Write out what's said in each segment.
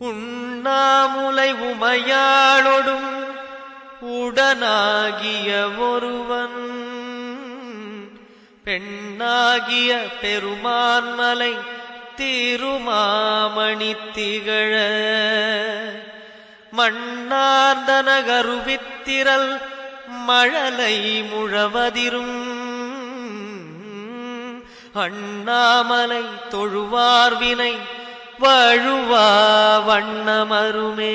உண்ணாமுலை உமையாளொடும் உடனாகிய ஒருவன். பெண்ணாகிய பெருமான்மலை திருமாமணி திகழ. மண்ணார்ந்தன கருவித்திரல் மழலை முழவதிரும். அண்ணாமலை தொழுவார்வினை வழுவா வண்ணமருமே.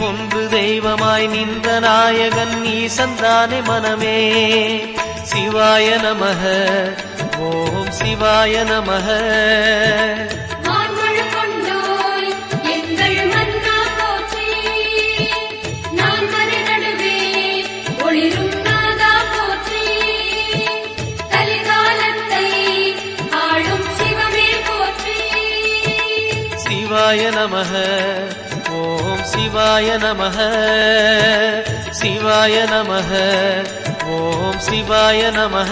ஒன்று தெய்வமாய் நின்ற நாயகன் ஈசந்தானே மனமே. சிவாய நமக. ஓம் சிவாய நமக. சிவாய நமக. சிவாய நமக. சிவாய நமக. ஓம் சிவாய நமக.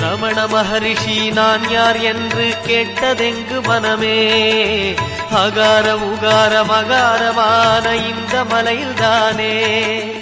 ரமண மகரிஷி நான் யார் என்று கேட்டதெங்கு மனமே. அகார உகார மகாரமான இந்த மலையில்தானே.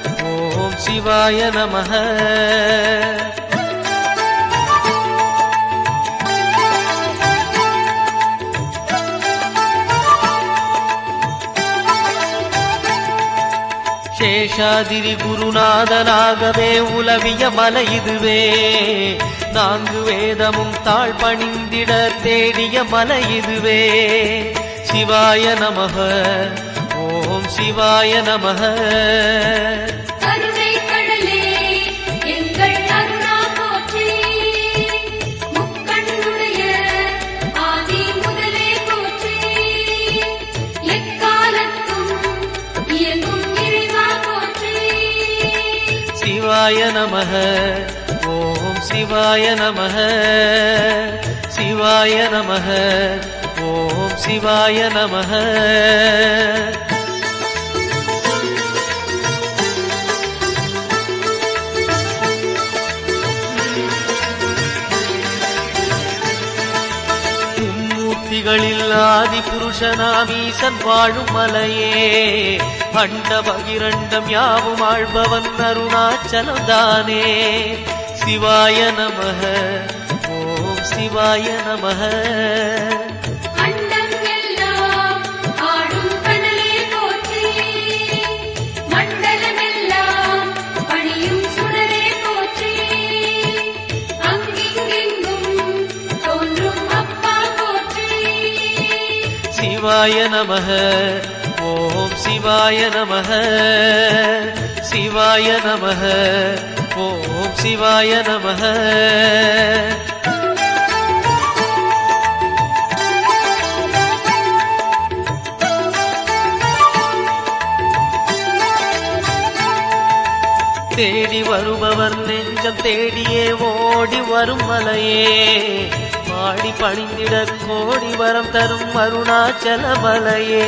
சிவாய நம சேஷாதிரி குருநாதனாகவே உலவிய மலை இதுவே. நான்கு வேதமும் தாழ் பணிந்திட தேடிய மலை இதுவே. சிவாய நமக. ஓம் சிவாய நமக. சிவாய நமக. ஓம் சிவாய நமக. சிவாய நமக. ஓம் சிவாய நமக. முத்திகளில் ஆதி புருஷனாமீசன் வாழும் மலையே. அண்ட பகிரண்டம் யாவும் ஆழ்பவன் அருணாச்சலம் தானே சிவாய நமக. ஓம் சிவாய நமக சிவாய நமக. சிவாய நம சிவாய நம ஓம் சிவாய நம தேடி வருபவர் நெஞ்சம் தேடியே ஓடி வரும் மலையே. பாடி பணிந்திட கோடி வரம் தரும் அருணாச்சல மலையே.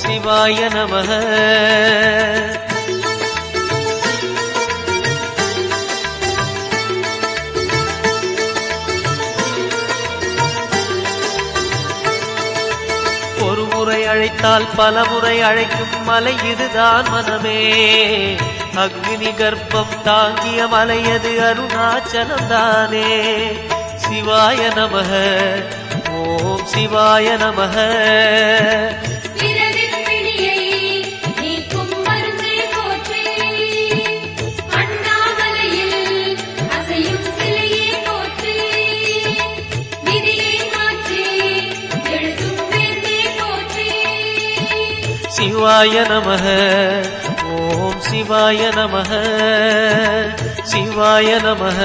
சிவாய நம ஒரு முறை அழைத்தால் பல முறை அழைக்கும் மலை இதுதான் மனமே. அக்னி கர்ப்பம் தாங்கிய மலையது அருணாச்சலம் தானே சிவாய நமக. ஓம் சிவாய நமக. சிவாய நமக. ஓம் சிவாய நமக. சிவாய நமக.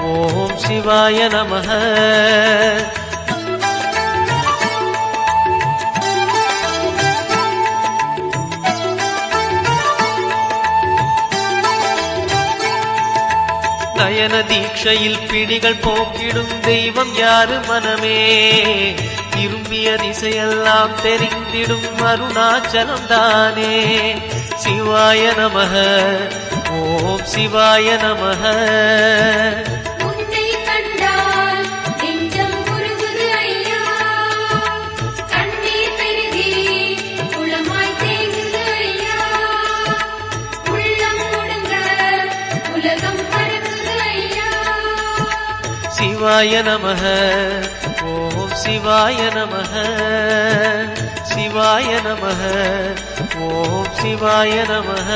ஓம் சிவாய நமக. நயன தீட்சையில் பிடிகள் போக்கிடும் தெய்வம் யாரு மனமே? திரும்பிய திசையெல்லாம் தெரிந்திடும் அருணாச்சலம் தானே சிவாய நமக. ஓம் சிவாய நமக. சிவாய நமக. சிவாய நமக சிவாய நமக ஓம் சிவாய நமக.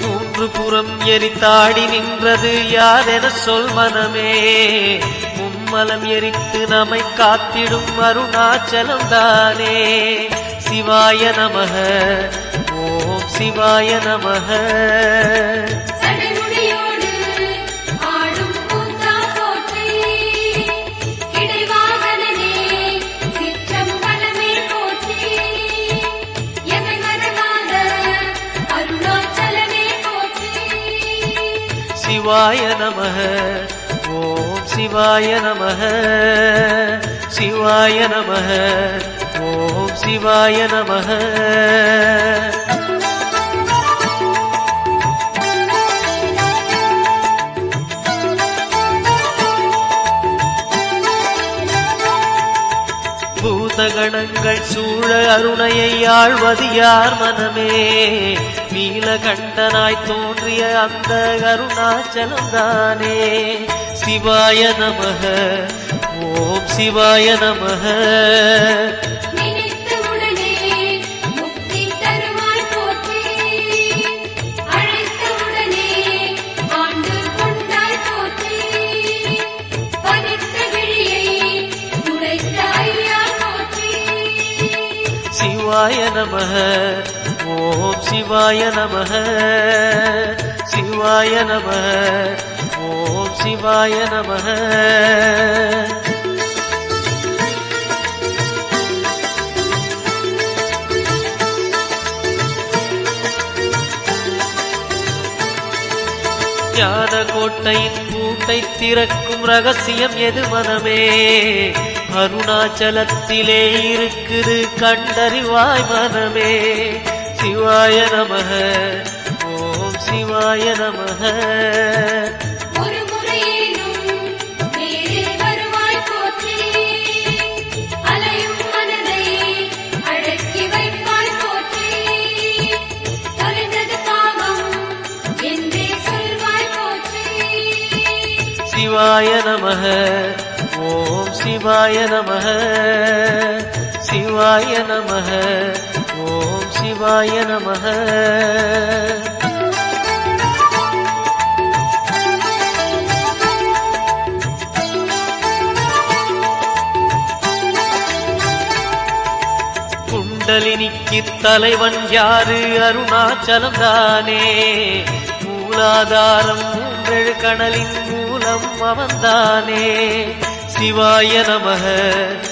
மூன்று புறம் எரித்தாடி நின்றது யாரென சொல் மனமே. மும்மலம் எரித்து நம்மை காத்திடும் அருணாச்சலம் தானே. சிவாய நமக. ஓம் சிவாய நமக. சிவாய நமக. ஓம் சிவாய நமக. சிவாய நமக. ஓம் சிவாய நமக. பூதகணங்கள் சூழ அருணையை ஆழ்வது யார் மனமே. நீலகண்டனாய் தோன்றிய அந்த அருணாச்சலந்தானே சிவாய நமக. ஓம் சிவாய நமக. சிவாய நமக. சிவாய நமக. சிவாய நமக. ஓம் சிவாய நமக. ஞான கோட்டையின் பூட்டை திறக்கும் ரகசியம் எது மனமே? அருணாச்சலத்திலே இருக்குது கண்டறிவாய் மனமே. சிவாய நமக. ஓம் சிவாய நமக. சிவாய நமக. ஓம் சிவாய நமக. சிவாய நம ஓம் சிவாய நம குண்டலினிக்கு தலைவன் யாரு? அருணாச்சலம் தானே. மூலாதாரம் மூன்றெழு கடலின் மூலம் அவன்தானே சிவாய நமக.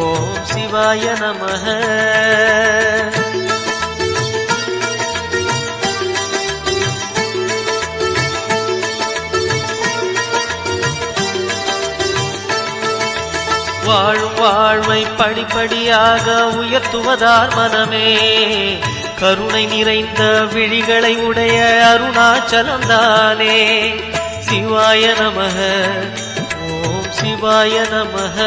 ஓம் சிவாய நமக. வாழும் வாழ்வை படிப்படியாக உயர்த்துவதார் மனமே. கருணை நிறைந்த விழிகளை உடைய அருணாச்சலம் தானே சிவாய நமக. ஓம் சிவாய நமக.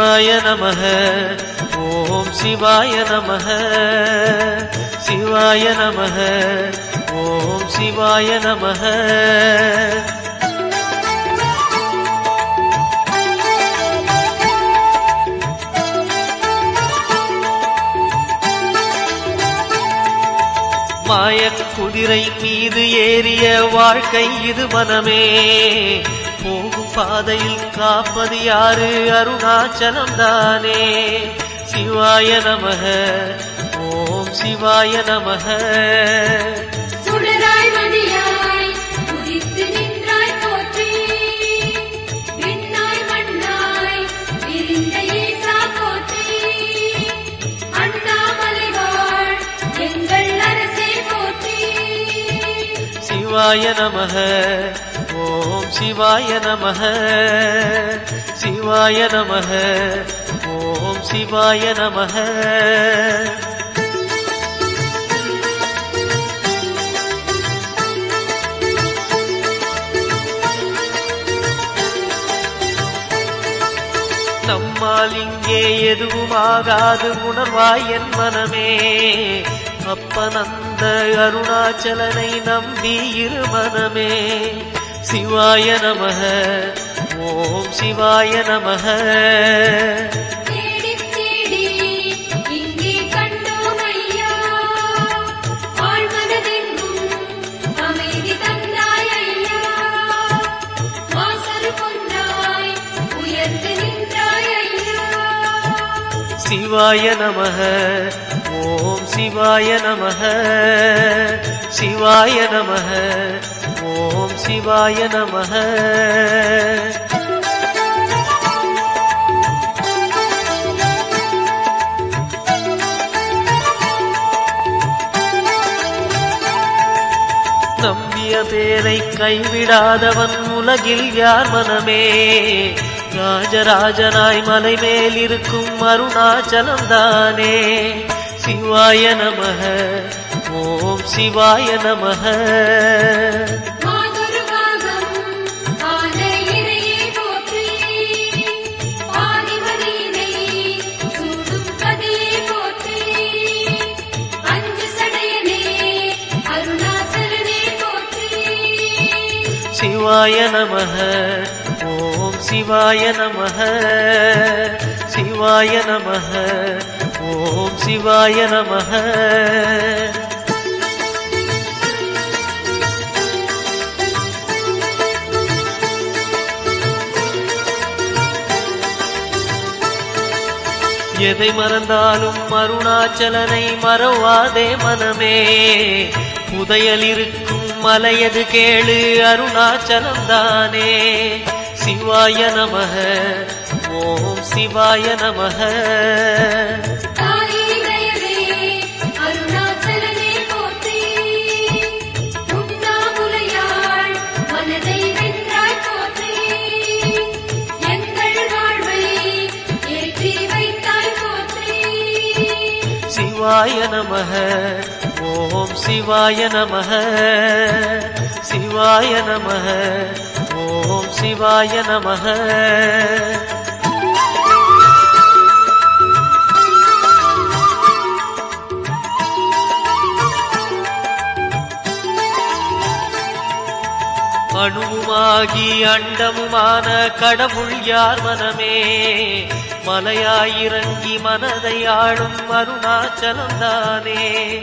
சிவாய நமக. ஓம் சிவாய நமக. சிவாய நமக. ஓம் சிவாய நமக. மாய குதிரை மீது ஏறிய வாழ்க்கை இது மனமே. போகும் பாதையில் காப்பது யாரு? அருணாச்சலம் தானே சிவாய நமக. ஓம் சிவாய நமக. சிவாய நமக. ஓம் சிவாய நமக. சிவாய நமக. ஓம் சிவாய நமக. நம்மால் இங்கே எதுவும் ஆகாது உணர்வாய் என் மனமே. அப்பனந்த அருணாச்சலனை நம்பி இரு மனமே சிவாய நமக. ஓம் சிவாய நமக. சிவாய நமக. ஓம் சிவாய நமக. சிவாய ஓம் சிவாய நமக. நம்பிய பேரை கைவிடாதவன் உலகில் யார் மனமே? ராஜராஜனாய் மலை மேல் இருக்கும் அருணாச்சலம் தானே சிவாய நமக. ஓம் சிவாய நமக. சிவாய நமக. ஓம் சிவாய நமக. சிவாய நமக. ஓம் சிவாய நமக. எதை மறந்தாலும் அருணாச்சலனை மறவாதே மனமே. புதையல் இருக்கும் மலையது கேளு அருணாச்சலம் தானே சிவாய நமக ஓம் சிவாய நமக. சிவாய நமக சிவாய நமக. சிவாய நமக. ஓம் சிவாய நமக. அணுவுமாகி அண்டமுமான கடவுள் யார் மனமே? மலையாயிறங்கி மனதை ஆளும் அருணாச்சலம் தானே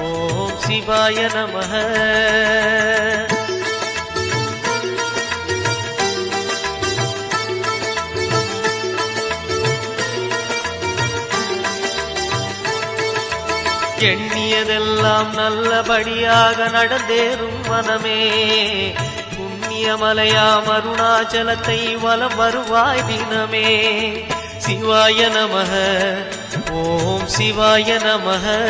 ஓம் சிவாய நமக. எண்ணியதெல்லாம் நல்லபடியாக நடந்தேறும் மனமே. புண்ணியமலையாம் அருணாச்சலத்தை வலம் வருவாய் தினமே. சிவாய நமக. ஓம் சிவாய நமக.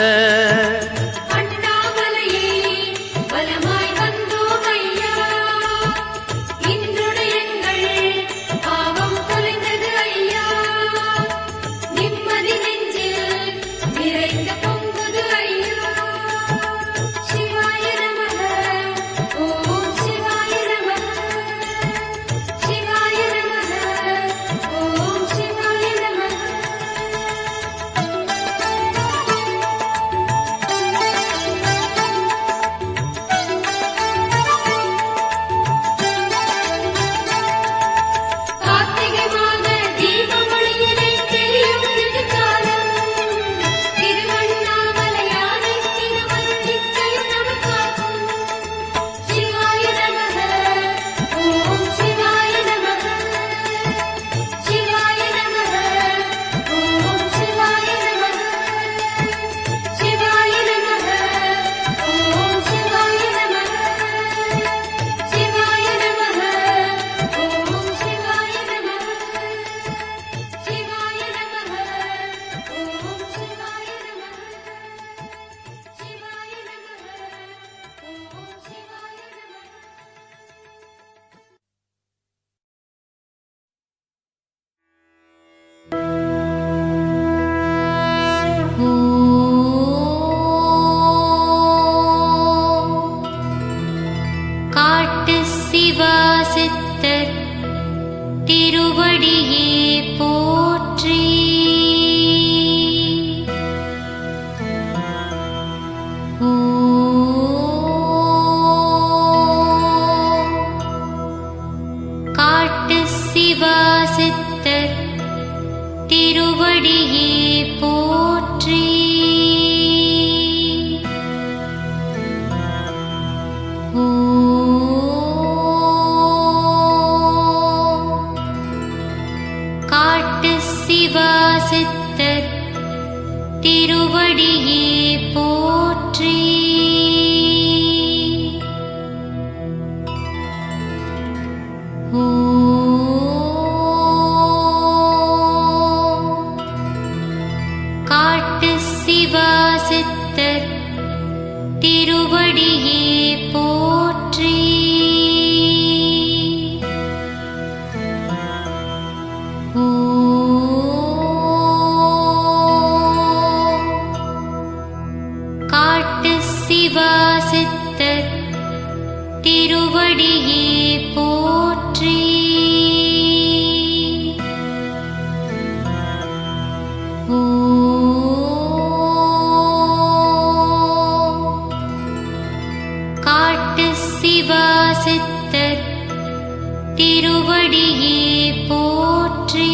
திருவடியே Oh. சிவாசித்தர் திருவடியே போற்றி.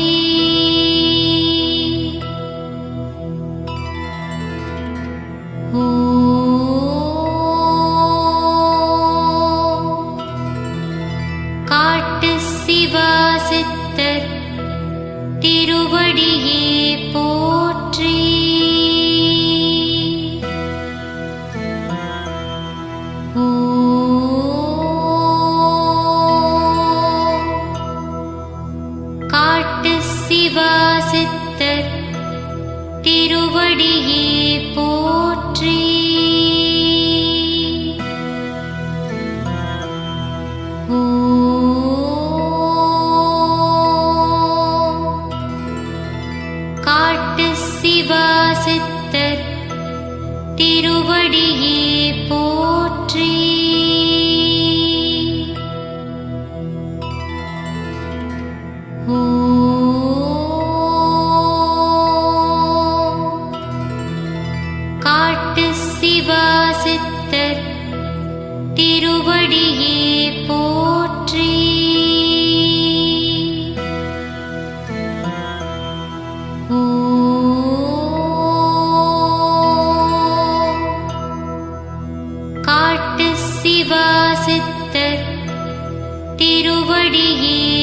சிவா சித்தர் திருவடியே.